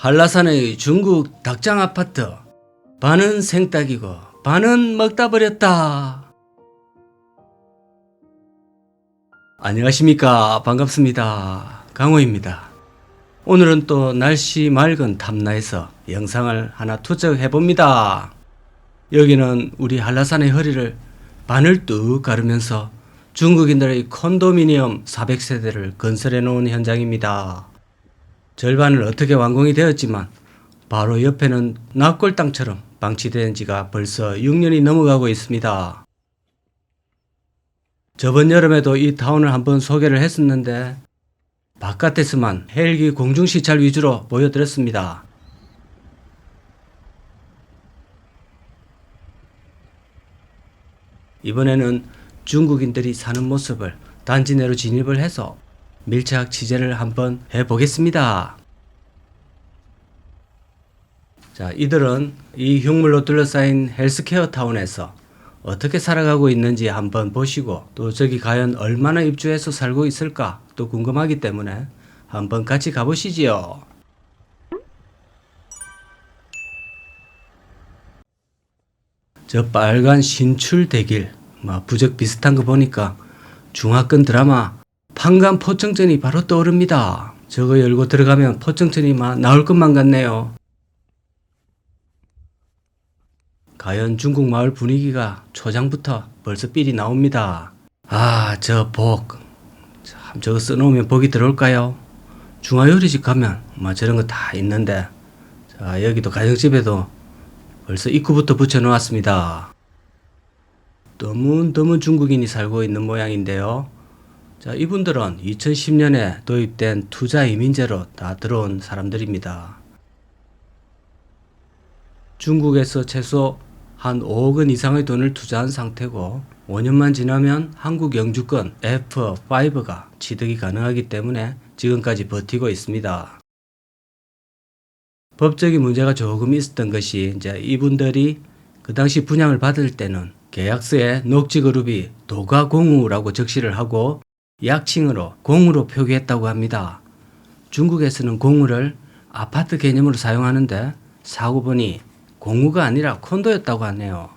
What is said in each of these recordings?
한라산의 중국 닭장 아파트. 반은 생닭이고 반은 먹다 버렸다. 안녕하십니까. 반갑습니다. 강호입니다. 오늘은 또 날씨 맑은 탐나에서 영상을 하나 투척해 봅니다. 여기는 우리 한라산의 허리를 반을 뚝 가르면서 중국인들의 콘도미니엄 400세대를 건설해 놓은 현장입니다. 절반은 어떻게 완공이 되었지만 바로 옆에는 납골 땅처럼 방치된 지가 벌써 6년이 넘어가고 있습니다. 저번 여름에도 이 타운을 한번 소개를 했었는데 바깥에서만 헬기 공중 시찰 위주로 보여드렸습니다. 이번에는 중국인들이 사는 모습을 단지 내로 진입을 해서 밀착 취재를 한번 해보겠습니다. 자, 이들은 이 흉물로 둘러싸인 헬스케어 타운에서 어떻게 살아가고 있는지 한번 보시고 또 저기 과연 얼마나 입주해서 살고 있을까 또 궁금하기 때문에 한번 같이 가보시지요. 저 빨간 신출 대길, 뭐 부적 비슷한 거 보니까 중화권 드라마 판관 포청전이 바로 떠오릅니다. 저거 열고 들어가면 포청전이 막 나올 것만 같네요. 과연 중국 마을 분위기가 초장부터 벌써 삘이 나옵니다. 아, 저 복. 참, 저거 써놓으면 복이 들어올까요? 중화요리집 가면 뭐 저런 거 다 있는데. 자, 여기도 가정집에도 벌써 입구부터 붙여놓았습니다. 드문드문 중국인이 살고 있는 모양인데요. 자, 이분들은 2010년에 도입된 투자 이민제로 다 들어온 사람들입니다. 중국에서 최소 한 5억 원 이상의 돈을 투자한 상태고 5년만 지나면 한국 영주권 F5가 취득이 가능하기 때문에 지금까지 버티고 있습니다. 법적인 문제가 조금 있었던 것이 이제 이분들이 그 당시 분양을 받을 때는 계약서에 녹지그룹이 도가공우라고 적시를 하고 약칭으로 공우로 표기했다고 합니다. 중국에서는 공우를 아파트 개념으로 사용하는데 사고 보니 공우가 아니라 콘도였다고 하네요.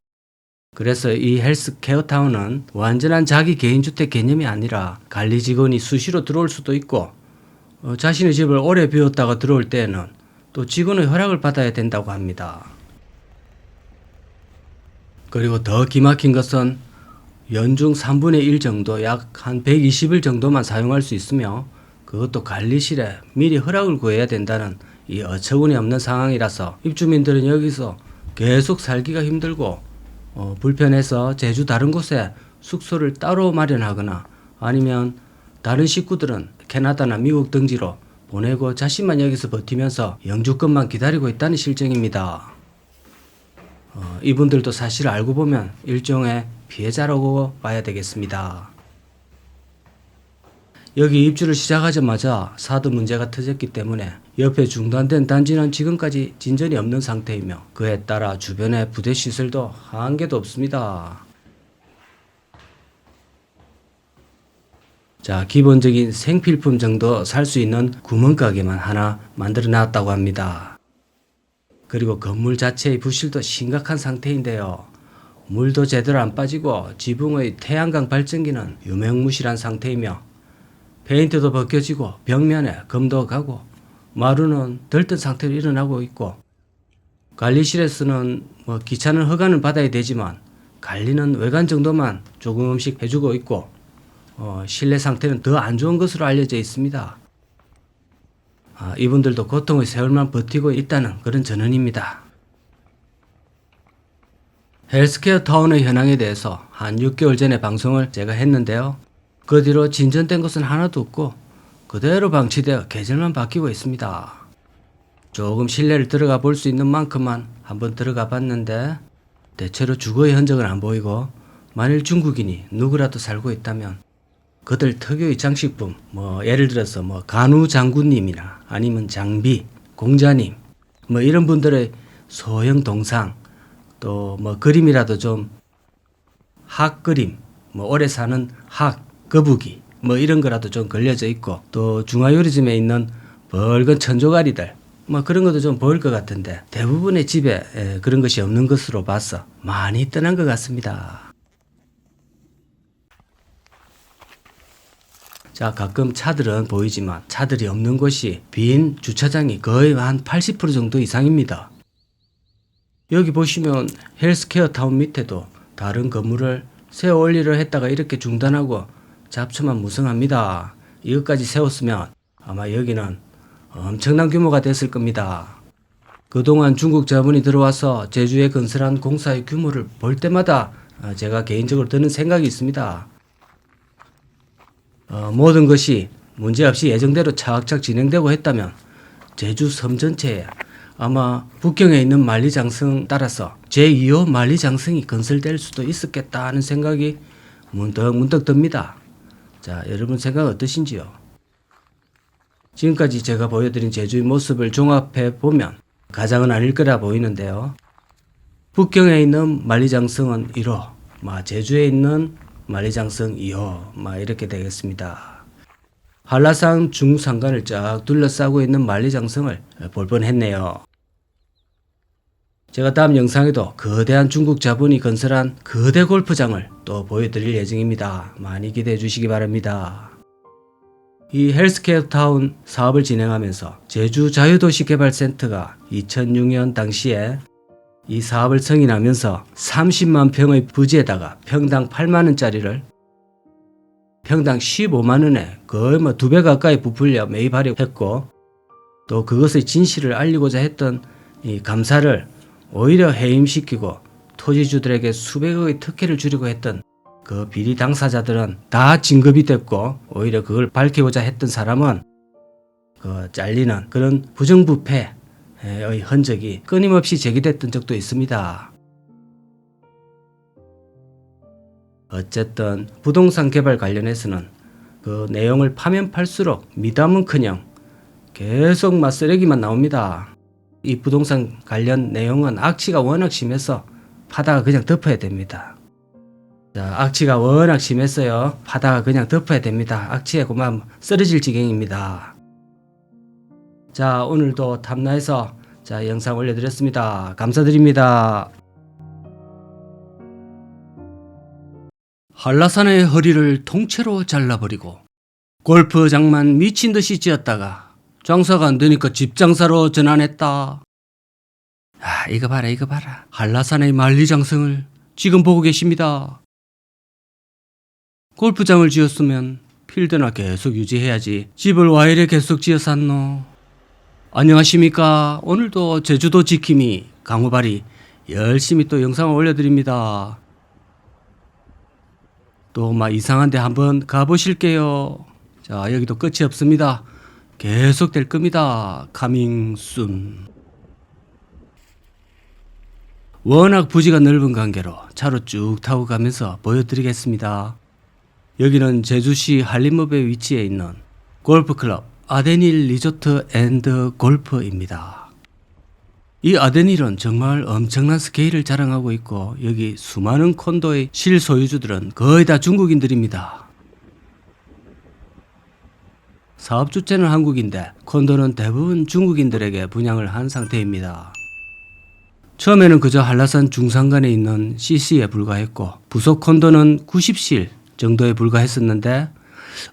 그래서 이 헬스케어 타운은 완전한 자기 개인주택 개념이 아니라 관리 직원이 수시로 들어올 수도 있고 어, 자신의 집을 오래 비웠다가 들어올 때에는 또 직원의 허락을 받아야 된다고 합니다. 그리고 더 기막힌 것은 연중 3분의 1 정도 약 한 120일 정도만 사용할 수 있으며 그것도 관리실에 미리 허락을 구해야 된다는 이 어처구니 없는 상황이라서 입주민들은 여기서 계속 살기가 힘들고 어, 불편해서 제주 다른 곳에 숙소를 따로 마련하거나 아니면 다른 식구들은 캐나다나 미국 등지로 보내고 자신만 여기서 버티면서 영주권만 기다리고 있다는 실정입니다. 어, 이분들도 사실 알고 보면 일종의 피해자라고 봐야 되겠습니다. 여기 입주를 시작하자마자 사드 문제가 터졌기 때문에 옆에 중단된 단지는 지금까지 진전이 없는 상태이며 그에 따라 주변의 부대 시설도 한 개도 없습니다. 자, 기본적인 생필품 정도 살 수 있는 구멍가게만 하나 만들어 놨다고 합니다. 그리고 건물 자체의 부실도 심각한 상태인데요. 물도 제대로 안 빠지고 지붕의 태양광 발전기는 유명무실한 상태이며 페인트도 벗겨지고 벽면에 금도 가고 마루는 들뜬 상태로 일어나고 있고 관리실에서는 뭐 기차는 허가는 받아야 되지만 관리는 외관 정도만 조금씩 해주고 있고 어, 실내 상태는 더 안 좋은 것으로 알려져 있습니다. 아, 이분들도 고통의 세월만 버티고 있다는 그런 전언입니다. 헬스케어 타운의 현황에 대해서 한 6개월 전에 방송을 제가 했는데요. 그 뒤로 진전된 것은 하나도 없고 그대로 방치되어 계절만 바뀌고 있습니다. 조금 실내를 들어가 볼 수 있는 만큼만 한번 들어가 봤는데 대체로 주거의 흔적은 안 보이고 만일 중국인이 누구라도 살고 있다면 그들 특유의 장식품 뭐 예를 들어서 뭐 간우 장군님이나 아니면 장비 공자님 뭐 이런 분들의 소형 동상 또 뭐 그림이라도 좀 학 그림 뭐 오래 사는 학 거북이 뭐 이런 거라도 좀 걸려져 있고 또 중화요리점에 있는 벌건 천조가리들 뭐 그런 것도 좀 보일 것 같은데 대부분의 집에 에, 그런 것이 없는 것으로 봐서 많이 떠난 것 같습니다. 자, 가끔 차들은 보이지만 차들이 없는 곳이 빈 주차장이 거의 한 80% 정도 이상입니다. 여기 보시면 헬스케어 타운 밑에도 다른 건물을 세워 올리려 했다가 이렇게 중단하고 잡초만 무성합니다. 이것까지 세웠으면 아마 여기는 엄청난 규모가 됐을 겁니다. 그동안 중국 자본이 들어와서 제주에 건설한 공사의 규모를 볼 때마다 어, 제가 개인적으로 드는 생각이 있습니다. 어, 모든 것이 문제없이 예정대로 착착 진행되고 했다면 제주 섬 전체에 아마 북경에 있는 만리장성 따라서 제2호 만리장성이 건설될 수도 있었겠다 하는 생각이 문득 문득 듭니다. 자, 여러분 생각 어떠신지요? 지금까지 제가 보여드린 제주의 모습을 종합해 보면 가장은 아닐 거라 보이는데요. 북경에 있는 만리장성은 1호, 마 제주에 있는 만리장성 2호, 마 이렇게 되겠습니다. 한라산 중산간을 쫙 둘러싸고 있는 만리장성을 볼 뻔했네요. 제가 다음 영상에도 거대한 중국 자본이 건설한 거대 골프장을 또 보여드릴 예정입니다. 많이 기대해 주시기 바랍니다. 이 헬스케어 타운 사업을 진행하면서 제주 자유도시 개발센터가 2006년 당시에 이 사업을 승인하면서 30만 평의 부지에다가 평당 8만 원짜리를 평당 15만 원에 거의 뭐 두 배 가까이 부풀려 매입하려고 했고 또 그것의 진실을 알리고자 했던 이 감사를 오히려 해임시키고 토지주들에게 수백억의 특혜를 주려고 했던 그 비리 당사자들은 다 진급이 됐고 오히려 그걸 밝히고자 했던 사람은 그 잘리는 그런 부정부패의 흔적이 끊임없이 제기됐던 적도 있습니다. 어쨌든 부동산 개발 관련해서는 그 내용을 파면 팔수록 미담은커녕 계속 막 쓰레기만 나옵니다. 이 부동산 관련 내용은 악취가 워낙 심해서 파다가 그냥 덮어야 됩니다. 자, 악취가 워낙 심했어요. 파다가 그냥 덮어야 됩니다. 악취에 그만 쓰러질 지경입니다. 자, 오늘도 탐나해서 자, 영상 올려드렸습니다. 감사드립니다. 한라산의 허리를 통째로 잘라버리고 골프장만 미친 듯이 지었다가 장사가 안 되니까 집 장사로 전환했다. 아, 이거 봐라, 이거 봐라. 한라산의 만리장성을 지금 보고 계십니다. 골프장을 지었으면 필드나 계속 유지해야지. 집을 와 이래 계속 지어 샀노. 안녕하십니까. 오늘도 제주도 지킴이 강호발이 열심히 또 영상을 올려드립니다. 또 막 이상한데 한번 가보실게요. 자, 여기도 끝이 없습니다. 계속 될 겁니다. 카밍 순. 워낙 부지가 넓은 관계로 차로 쭉 타고 가면서 보여드리겠습니다. 여기는 제주시 한림읍에 위치해 있는 골프클럽 아데닐 리조트 앤드 골프입니다. 이 아데닐은 정말 엄청난 스케일을 자랑하고 있고 여기 수많은 콘도의 실소유주들은 거의 다 중국인들입니다. 사업 주체는 한국인데 콘도는 대부분 중국인들에게 분양을 한 상태입니다. 처음에는 그저 한라산 중산간에 있는 CC에 불과했고 부속 콘도는 90실 정도에 불과했었는데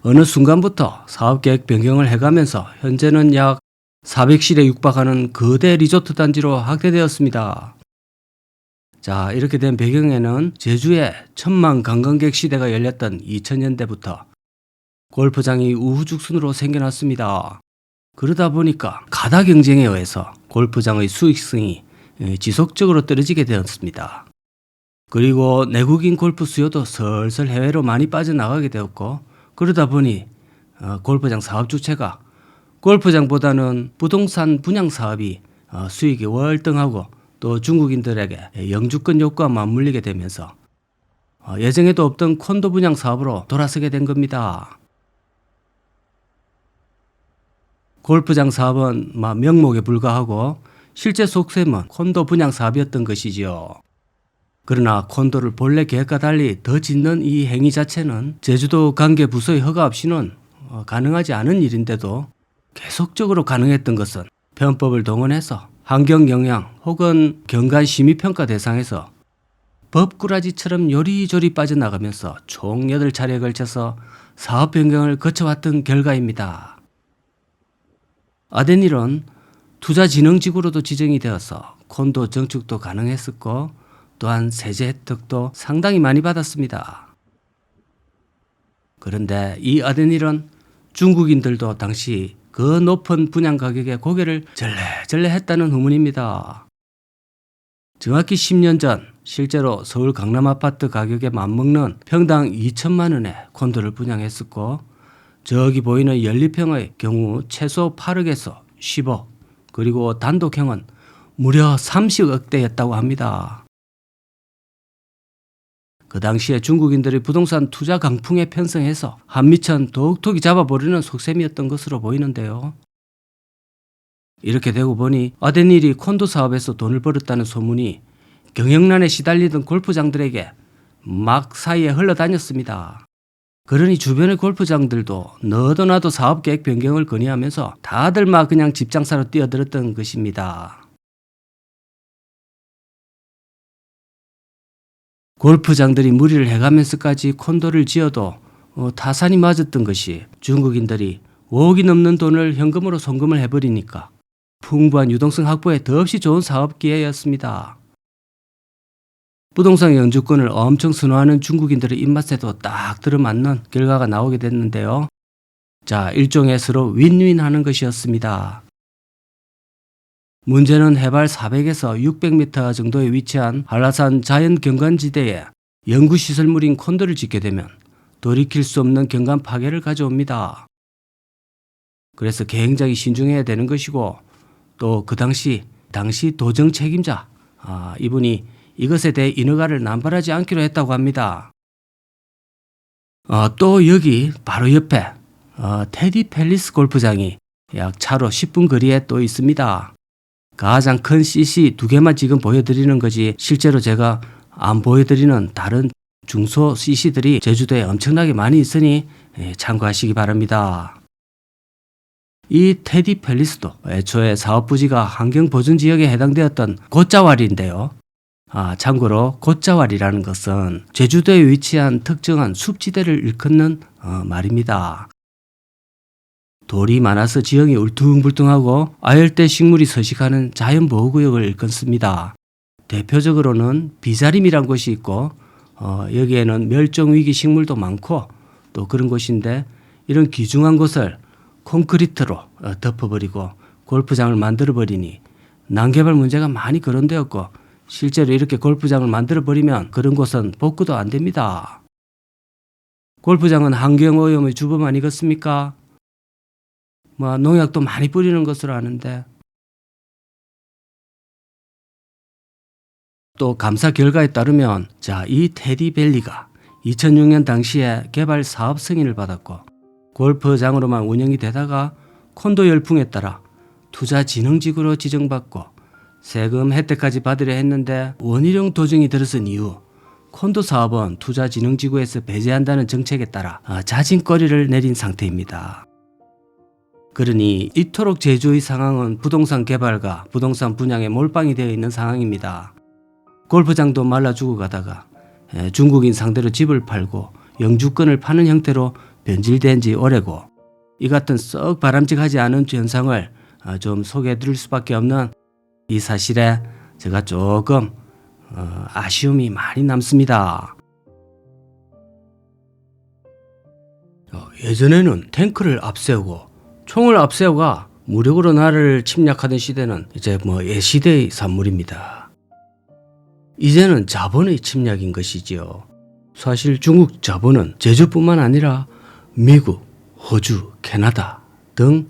어느 순간부터 사업 계획 변경을 해가면서 현재는 약 400실에 육박하는 거대 리조트 단지로 확대되었습니다. 자, 이렇게 된 배경에는 제주에 천만 관광객 시대가 열렸던 2000년대부터 골프장이 우후죽순으로 생겨났습니다. 그러다 보니까 가다 경쟁에 의해서 골프장의 수익성이 예, 지속적으로 떨어지게 되었습니다. 그리고 내국인 골프 수요도 슬슬 해외로 많이 빠져나가게 되었고 그러다 보니 어, 골프장 사업 주체가 골프장보다는 부동산 분양 사업이 어, 수익이 월등하고 또 중국인들에게 영주권 요구와 맞물리게 되면서 어, 예정에도 없던 콘도 분양 사업으로 돌아서게 된 겁니다. 골프장 사업은 막 명목에 불과하고 실제 속셈은 콘도 분양 사업이었던 것이지요. 그러나 콘도를 본래 계획과 달리 더 짓는 이 행위 자체는 제주도 관계 부서의 허가 없이는 어, 가능하지 않은 일인데도 계속적으로 가능했던 것은 편법을 동원해서 환경 영향 혹은 경관 심의 평가 대상에서 법꾸라지처럼 요리조리 빠져나가면서 총 8차례에 걸쳐서 사업 변경을 거쳐왔던 결과입니다. 아데닐은 투자진흥지구로도 지정이 되어서 콘도 정축도 가능했었고 또한 세제 혜택도 상당히 많이 받았습니다. 그런데 이 아데닐은 중국인들도 당시 그 높은 분양 가격에 고개를 절레절레 했다는 후문입니다. 정확히 10년 전 실제로 서울 강남 아파트 가격에 맞먹는 평당 2천만 원에 콘도를 분양했었고 저기 보이는 연립형의 경우 최소 8억에서 10억 그리고 단독형은 무려 30억대였다고 합니다. 그 당시에 중국인들이 부동산 투자 강풍에 편성해서 한미천 독톡이 잡아버리는 속셈이었던 것으로 보이는데요. 이렇게 되고 보니 아데닐이 콘도 사업에서 돈을 벌었다는 소문이 경영난에 시달리던 골프장들에게 막 사이에 흘러다녔습니다. 그러니 주변의 골프장들도 너도 나도 사업 계획 변경을 건의하면서 다들 막 그냥 집장사로 뛰어들었던 것입니다. 골프장들이 무리를 해가면서까지 콘도를 지어도 어, 타산이 맞았던 것이 중국인들이 5억이 넘는 돈을 현금으로 송금을 해버리니까 풍부한 유동성 확보에 더없이 좋은 사업 기회였습니다. 부동산 영주권을 엄청 선호하는 중국인들의 입맛에도 딱 들어맞는 결과가 나오게 됐는데요. 자, 일종의 서로 윈윈 하는 것이었습니다. 문제는 해발 400에서 600m 정도에 위치한 한라산 자연 경관지대에 연구시설물인 콘도를 짓게 되면 돌이킬 수 없는 경관 파괴를 가져옵니다. 그래서 굉장히 신중해야 되는 것이고 또 그 당시 당시 도정 책임자 아, 이분이 이것에 대해 인허가를 남발하지 않기로 했다고 합니다. 어, 또 여기 바로 옆에 어, 테디 팰리스 골프장이 약 차로 10분 거리에 또 있습니다. 가장 큰 CC 두 개만 지금 보여드리는 거지 실제로 제가 안 보여드리는 다른 중소 CC들이 제주도에 엄청나게 많이 있으니 예, 참고하시기 바랍니다. 이 테디 팰리스도 애초에 사업 부지가 환경 보존 지역에 해당되었던 곶자왈인데요. 아, 참고로 곶자왈이라는 것은 제주도에 위치한 특정한 숲지대를 일컫는 어, 말입니다. 돌이 많아서 지형이 울퉁불퉁하고 아열대 식물이 서식하는 자연보호구역을 일컫습니다. 대표적으로는 비자림이란 곳이 있고 어, 여기에는 멸종위기 식물도 많고 또 그런 곳인데 이런 귀중한 곳을 콘크리트로 어, 덮어버리고 골프장을 만들어버리니 난개발 문제가 많이 거론되었고 실제로 이렇게 골프장을 만들어버리면 그런 곳은 복구도 안 됩니다. 골프장은 환경오염의 주범 아니겠습니까? 뭐 농약도 많이 뿌리는 것으로 아는데 또 감사 결과에 따르면 자 이 테디밸리가 2006년 당시에 개발 사업 승인을 받았고 골프장으로만 운영이 되다가 콘도 열풍에 따라 투자진흥지구로 지정받고 세금 혜택까지 받으려 했는데 원희룡 도정이 들어선 이후 콘도 사업은 투자진흥지구에서 배제한다는 정책에 따라 아, 자진거리를 내린 상태입니다. 그러니 이토록 제주의 상황은 부동산 개발과 부동산 분양에 몰빵이 되어 있는 상황입니다. 골프장도 말라 죽어가다가 에, 중국인 상대로 집을 팔고 영주권을 파는 형태로 변질된 지 오래고 이 같은 썩 바람직하지 않은 현상을 어, 좀 소개해 드릴 수밖에 없는 이 사실에 제가 조금 어, 아쉬움이 많이 남습니다. 어, 예전에는 탱크를 앞세우고 총을 앞세우가 무력으로 나라를 침략하던 시대는 이제 뭐 예시대의 산물입니다. 이제는 자본의 침략인 것이지요. 사실 중국 자본은 제주뿐만 아니라 미국, 호주, 캐나다 등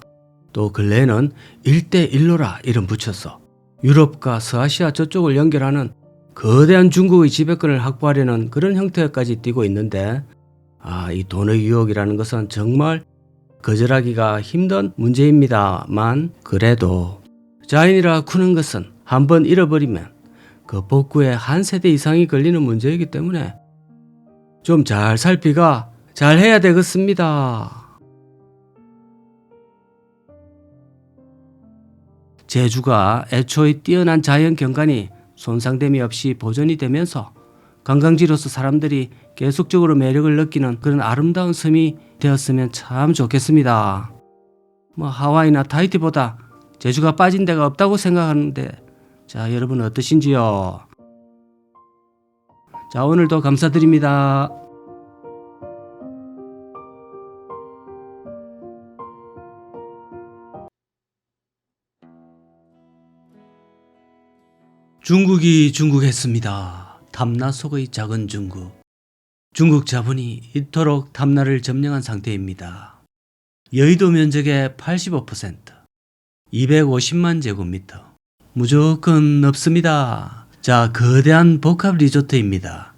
또 근래에는 일대일로라 이름 붙여서 유럽과 서아시아 저쪽을 연결하는 거대한 중국의 지배권을 확보하려는 그런 형태까지 띠고 있는데 아, 이 돈의 유혹이라는 것은 정말 거절하기가 힘든 문제입니다만 그래도 자인이라 쿠는 것은 한번 잃어버리면 그 복구에 한 세대 이상이 걸리는 문제이기 때문에 좀 잘 살피가 잘 해야 되겠습니다. 제주가 애초에 뛰어난 자연 경관이 손상됨이 없이 보존이 되면서 관광지로서 사람들이 계속적으로 매력을 느끼는 그런 아름다운 섬이 되었으면 참 좋겠습니다. 뭐 하와이나 타이티보다 제주가 빠진 데가 없다고 생각하는데 자 여러분 어떠신지요? 자 오늘도 감사드립니다. 중국이 중국했습니다. 탐나 속의 작은 중국. 중국 자본이 이토록 탐나를 점령한 상태입니다. 여의도 면적의 85%, 250만 제곱미터. 무조건 없습니다. 자, 거대한 복합 리조트입니다.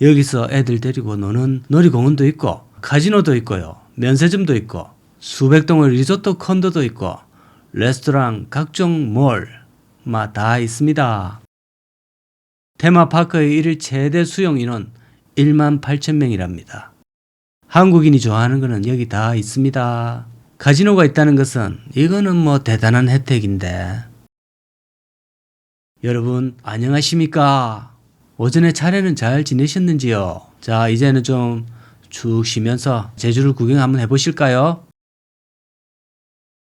여기서 애들 데리고 노는 놀이공원도 있고, 카지노도 있고요. 면세점도 있고, 수백 동의 리조트 컨도도 있고, 레스토랑, 각종 몰, 마다 있습니다. 테마파크의 일일 최대 수용 인원 1만 8천 명이랍니다. 한국인이 좋아하는 거는 여기 다 있습니다. 카지노가 있다는 것은 이거는 뭐 대단한 혜택인데. 여러분 안녕하십니까? 오전에 차례는 잘 지내셨는지요? 자 이제는 좀축 쉬면서 제주를 구경 한번 해보실까요?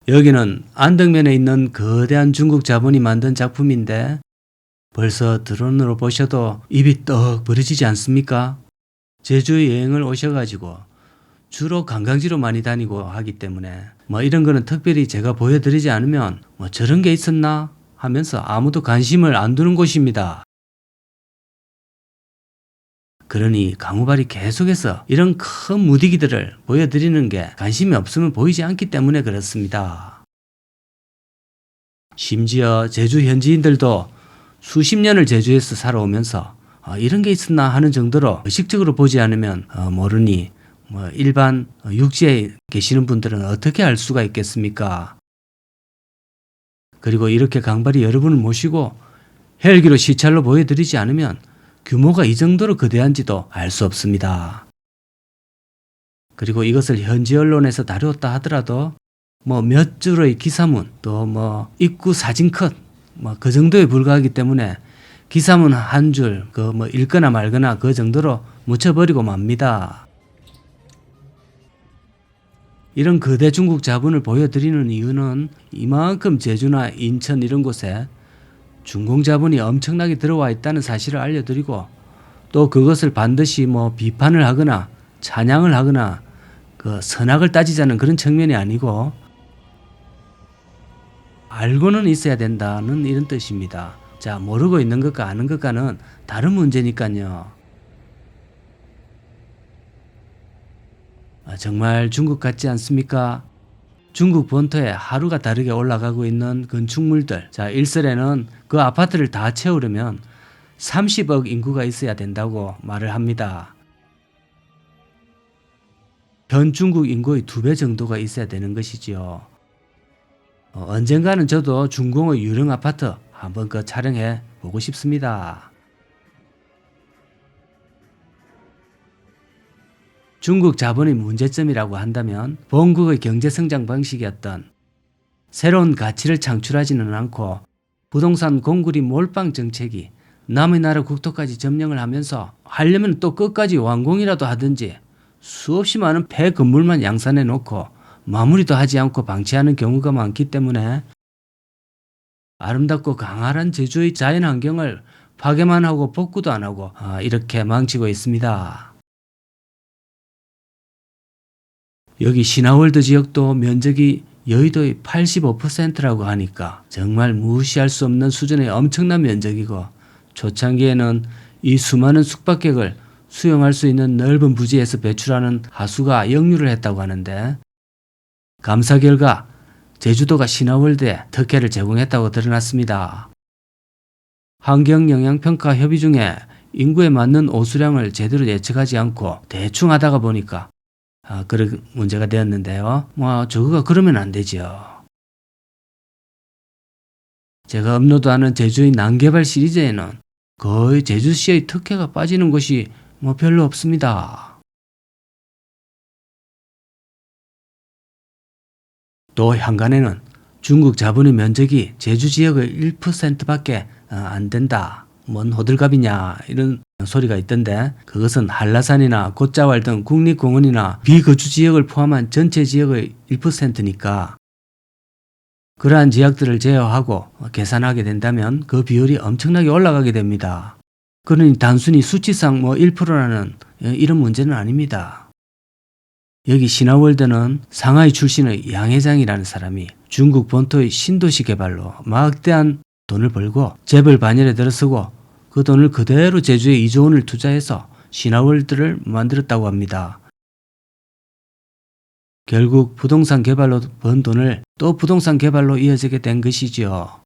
여기는 안덕면에 있는 거대한 중국 자본이 만든 작품인데 벌써 드론으로 보셔도 입이 떡 벌어지지 않습니까? 제주 여행을 오셔가지고 주로 관광지로 많이 다니고 하기 때문에 뭐 이런 거는 특별히 제가 보여드리지 않으면 뭐 저런 게 있었나 하면서 아무도 관심을 안 두는 곳입니다. 그러니 강우발이 계속해서 이런 큰 무디기들을 보여드리는 게 관심이 없으면 보이지 않기 때문에 그렇습니다. 심지어 제주 현지인들도 수십 년을 제주에서 살아오면서 어, 이런 게 있었나 하는 정도로 의식적으로 보지 않으면 어, 모르니 뭐 일반 육지에 계시는 분들은 어떻게 알 수가 있겠습니까? 그리고 이렇게 강발이 여러분을 모시고 헬기로 시찰로 보여드리지 않으면 규모가 이 정도로 거대한지도 알 수 없습니다. 그리고 이것을 현지 언론에서 다루었다 하더라도 뭐 몇 줄의 기사문 또 뭐 입구 사진 컷 뭐 그 정도에 불과하기 때문에 기사문 한 줄 그 뭐 읽거나 말거나 그 정도로 묻혀버리고 맙니다. 이런 거대 중국 자본을 보여드리는 이유는 이만큼 제주나 인천 이런 곳에 중공 자본이 엄청나게 들어와 있다는 사실을 알려드리고 또 그것을 반드시 뭐 비판을 하거나 찬양을 하거나 그 선악을 따지자는 그런 측면이 아니고 알고는 있어야 된다는 이런 뜻입니다. 자, 모르고 있는 것과 아는 것과는 다른 문제니까요. 아, 정말 중국 같지 않습니까? 중국 본토에 하루가 다르게 올라가고 있는 건축물들. 자, 일설에는 그 아파트를 다 채우려면 30억 인구가 있어야 된다고 말을 합니다. 현 중국 인구의 두 배 정도가 있어야 되는 것이지요. 어, 언젠가는 저도 중공의 유령 아파트 한번 그 촬영해 보고 싶습니다. 중국 자본의 문제점이라고 한다면 본국의 경제 성장 방식이었던 새로운 가치를 창출하지는 않고 부동산 공구리 몰빵 정책이 남의 나라 국토까지 점령을 하면서 하려면 또 끝까지 완공이라도 하든지 수없이 많은 폐 건물만 양산해 놓고 마무리도 하지 않고 방치하는 경우가 많기 때문에 아름답고 강활한 제주의 자연 환경을 파괴만 하고 복구도 안 하고 아, 이렇게 망치고 있습니다. 여기 신화월드 지역도 면적이 여의도의 85%라고 하니까 정말 무시할 수 없는 수준의 엄청난 면적이고 초창기에는 이 수많은 숙박객을 수용할 수 있는 넓은 부지에서 배출하는 하수가 역류를 했다고 하는데 감사 결과 제주도가 신화월드에 특혜를 제공했다고 드러났습니다. 환경영향평가 협의 중에 인구에 맞는 오수량을 제대로 예측하지 않고 대충 하다가 보니까 아, 그런 문제가 되었는데요. 뭐 저거가 그러면 안 되죠. 제가 업로드하는 제주의 난개발 시리즈에는 거의 제주시의 특혜가 빠지는 곳이 뭐 별로 없습니다. 또 향간에는 중국 자본의 면적이 제주 지역의 1%밖에 어, 안 된다. 뭔 호들갑이냐 이런 소리가 있던데 그것은 한라산이나 곶자왈 등 국립공원이나 비거주 지역을 포함한 전체 지역의 1%니까 그러한 지역들을 제어하고 계산하게 된다면 그 비율이 엄청나게 올라가게 됩니다. 그러니 단순히 수치상 뭐 1%라는 이런 문제는 아닙니다. 여기 신화월드는 상하이 출신의 양 회장이라는 사람이 중국 본토의 신도시 개발로 막대한 돈을 벌고 재벌 반열에 들어서고 그 돈을 그대로 제주에 2조 원을 투자해서 신화월드를 만들었다고 합니다. 결국 부동산 개발로 번 돈을 또 부동산 개발로 이어지게 된 것이지요.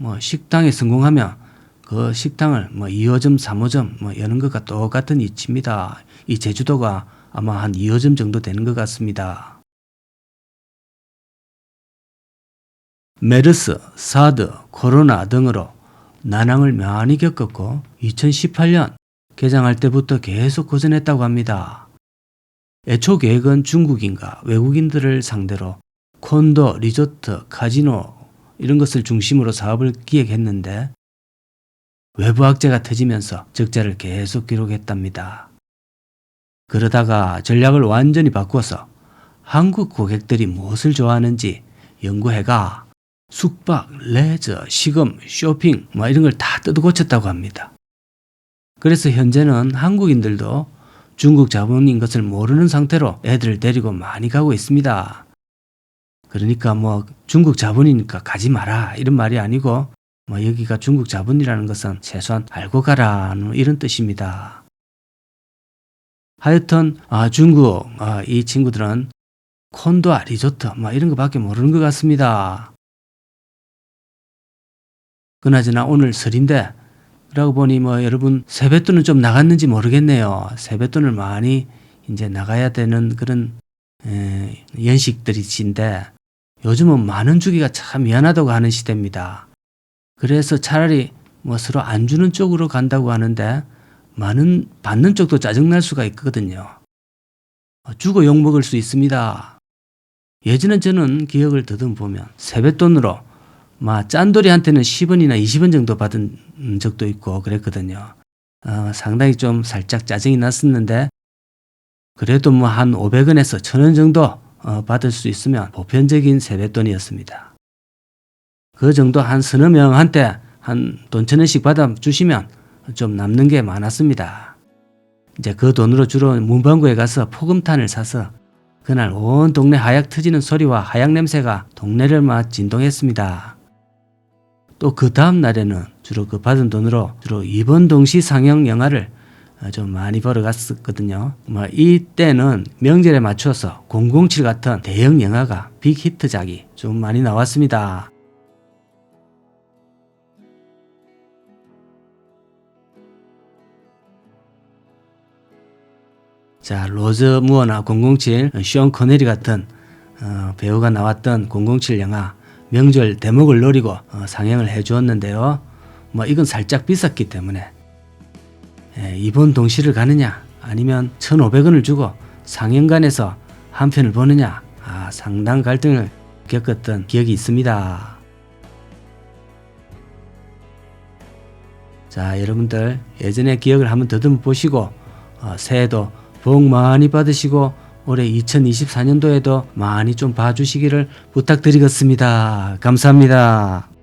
뭐 식당에 성공하면 그 식당을 뭐 2호점, 3호점 뭐 여는 것과 똑같은 이치입니다. 이 제주도가 아마 한 2호점 정도 되는 것 같습니다. 메르스, 사드, 코로나 등으로 난항을 많이 겪었고 2018년 개장할 때부터 계속 고전했다고 합니다. 애초 계획은 중국인과 외국인들을 상대로 콘도, 리조트, 카지노 이런 것을 중심으로 사업을 기획했는데 외부 악재가 터지면서 적자를 계속 기록했답니다. 그러다가 전략을 완전히 바꾸어서 한국 고객들이 무엇을 좋아하는지 연구해가 숙박, 레저, 식음, 쇼핑 뭐 이런 걸 다 뜯어고쳤다고 합니다. 그래서 현재는 한국인들도 중국 자본인 것을 모르는 상태로 애들을 데리고 많이 가고 있습니다. 그러니까 뭐 중국 자본이니까 가지 마라 이런 말이 아니고 뭐 여기가 중국 자본이라는 것은 최소한 알고 가라는 이런 뜻입니다. 하여튼 아 중국 아, 이 친구들은 콘도아 리조트 뭐 이런 거밖에 모르는 것 같습니다. 그나저나 오늘 설인데 그러고 보니 뭐 여러분 세뱃돈은 좀 나갔는지 모르겠네요. 세뱃돈을 많이 이제 나가야 되는 그런 에, 연식들이신데 요즘은 많은 주기가 참 미안하다고 하는 시대입니다. 그래서 차라리 뭐 서로 안 주는 쪽으로 간다고 하는데 많은 받는 쪽도 짜증날 수가 있거든요. 주고 욕 먹을 수 있습니다. 예전에 저는 기억을 더듬 보면 세뱃돈으로 막 짠돌이한테는 10원이나 20원 정도 받은 적도 있고 그랬거든요. 어, 상당히 좀 살짝 짜증이 났었는데 그래도 뭐 한 500원에서 1000원 정도 어, 받을 수 있으면 보편적인 세뱃돈이었습니다. 그 정도 한 서너 명한테 한 돈 천 원씩 받아 주시면 좀 남는 게 많았습니다. 이제 그 돈으로 주로 문방구에 가서 포금탄을 사서 그날 온 동네 하약 터지는 소리와 하약 냄새가 동네를 막 진동했습니다. 또 그 다음 날에는 주로 그 받은 돈으로 주로 이번 동시 상영 영화를 좀 많이 보러 갔었거든요. 뭐 이때는 명절에 맞춰서 007 같은 대형 영화가 빅히트작이 좀 많이 나왔습니다. 자, 로저 무어나 007, 쇼 코네리 같은 어, 배우가 나왔던 007 영화 명절 대목을 노리고 어, 상영을 해주었는데요. 뭐 이건 살짝 비쌌기 때문에 예, 이번 동시를 가느냐 아니면 1,500원을 주고 상영관에서 한 편을 보느냐 아, 상당 갈등을 겪었던 기억이 있습니다. 자, 여러분들 예전의 기억을 한번 더듬어 보시고 어, 새해도 복 많이 받으시고 올해 2024년도에도 많이 좀 봐주시기를 부탁드리겠습니다. 감사합니다.